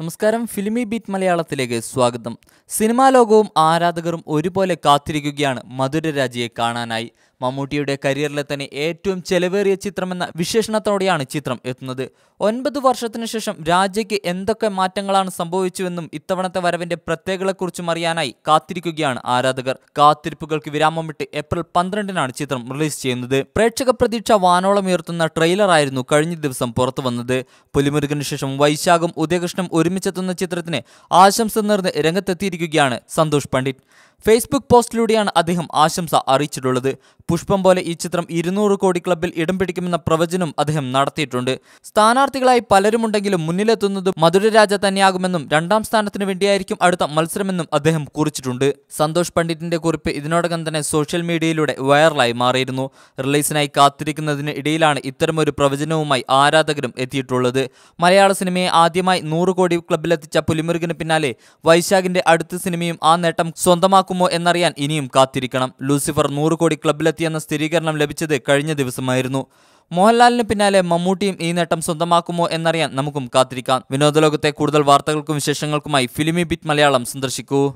നമസ്കാരം. ഫിലിമി ബീറ്റ് മലയാളത്തിലേക്ക് സ്വാഗതം. സിനിമാ ലോകവും ആരാധകരും ഒരുപോലെ കാത്തിരിക്കുകയാണ് മധുരരാജയെ കാണാനായി. മമ്മൂട്ടിയുടെ കരിയറിലെ തന്നെ ഏറ്റവും ചെലവേറിയ ചിത്രമെന്ന വിശേഷണത്തോടെയാണ് ചിത്രം എത്തുന്നത്. ഒൻപത് വർഷത്തിനു ശേഷം രാജയ്ക്ക് എന്തൊക്കെ മാറ്റങ്ങളാണ് സംഭവിച്ചുവെന്നും ഇത്തവണത്തെ വരവിന്റെ പ്രത്യേകതകളെക്കുറിച്ചും അറിയാനായി കാത്തിരിക്കുകയാണ് ആരാധകർ. കാത്തിരിപ്പുകൾക്ക് വിരാമമിട്ട് ഏപ്രിൽ പന്ത്രണ്ടിനാണ് ചിത്രം റിലീസ് ചെയ്യുന്നത്. പ്രേക്ഷക പ്രതീക്ഷ വാനോളം ഉയർത്തുന്ന ട്രെയിലറായിരുന്നു കഴിഞ്ഞ ദിവസം പുറത്തു വന്നത്. പുലിമുരുകന് ശേഷം വൈശാഖും ഉദയകൃഷ്ണനും ഒരുമിച്ചെത്തുന്ന ചിത്രത്തിന് ആശംസ നേർന്ന് രംഗത്തെത്തിയിരിക്കുകയാണ് സന്തോഷ് പണ്ഡിറ്റ്. ഫേസ്ബുക്ക് പോസ്റ്റിലൂടെയാണ് അദ്ദേഹം ആശംസ അറിയിച്ചിട്ടുള്ളത്. പുഷ്പം പോലെ ഈ ചിത്രം ഇരുന്നൂറ് കോടി ക്ലബിൽ ഇടം പിടിക്കുമെന്ന പ്രവചനം അദ്ദേഹം നടത്തിയിട്ടുണ്ട്. സ്ഥാനാർത്ഥികളായി പലരുമുണ്ടെങ്കിലും മുന്നിലെത്തുന്നത് മധുരരാജ തന്നെയാകുമെന്നും രണ്ടാം സ്ഥാനത്തിന് വേണ്ടിയായിരിക്കും അടുത്ത മത്സരമെന്നും അദ്ദേഹം കുറിച്ചിട്ടുണ്ട്. സന്തോഷ് പണ്ഡിറ്റിന്റെ കുറിപ്പ് ഇതിനോടകം തന്നെ സോഷ്യൽ മീഡിയയിലൂടെ വൈറലായി മാറിയിരുന്നു. റിലീസിനായി കാത്തിരിക്കുന്നതിന് ഇടയിലാണ് ഇത്തരമൊരു പ്രവചനവുമായി ആരാധകരും എത്തിയിട്ടുള്ളത്. മലയാള സിനിമയെ ആദ്യമായി നൂറ് കോടി ക്ലബിലെത്തിച്ച പുലിമുരുകന് പിന്നാലെ വൈശാഖിന്റെ അടുത്ത സിനിമയും ആ നേട്ടം സ്വന്തമാക്കുമോ എന്നറിയാൻ ഇനിയും കാത്തിരിക്കണം. ലൂസിഫർ നൂറ് കോടി ക്ലബിലെത്തിയെന്ന സ്ഥിരീകരണം ലഭിച്ചത് കഴിഞ്ഞ ദിവസമായിരുന്നു. മോഹൻലാലിന് പിന്നാലെ മമ്മൂട്ടിയും ഈ നേട്ടം സ്വന്തമാക്കുമോ എന്നറിയാൻ നമുക്കും കാത്തിരിക്കാം. വിനോദലോകത്തെ കൂടുതൽ വാർത്തകൾക്കും വിശേഷങ്ങൾക്കുമായി ഫിലിമി ബിറ്റ് മലയാളം സന്ദർശിക്കൂ.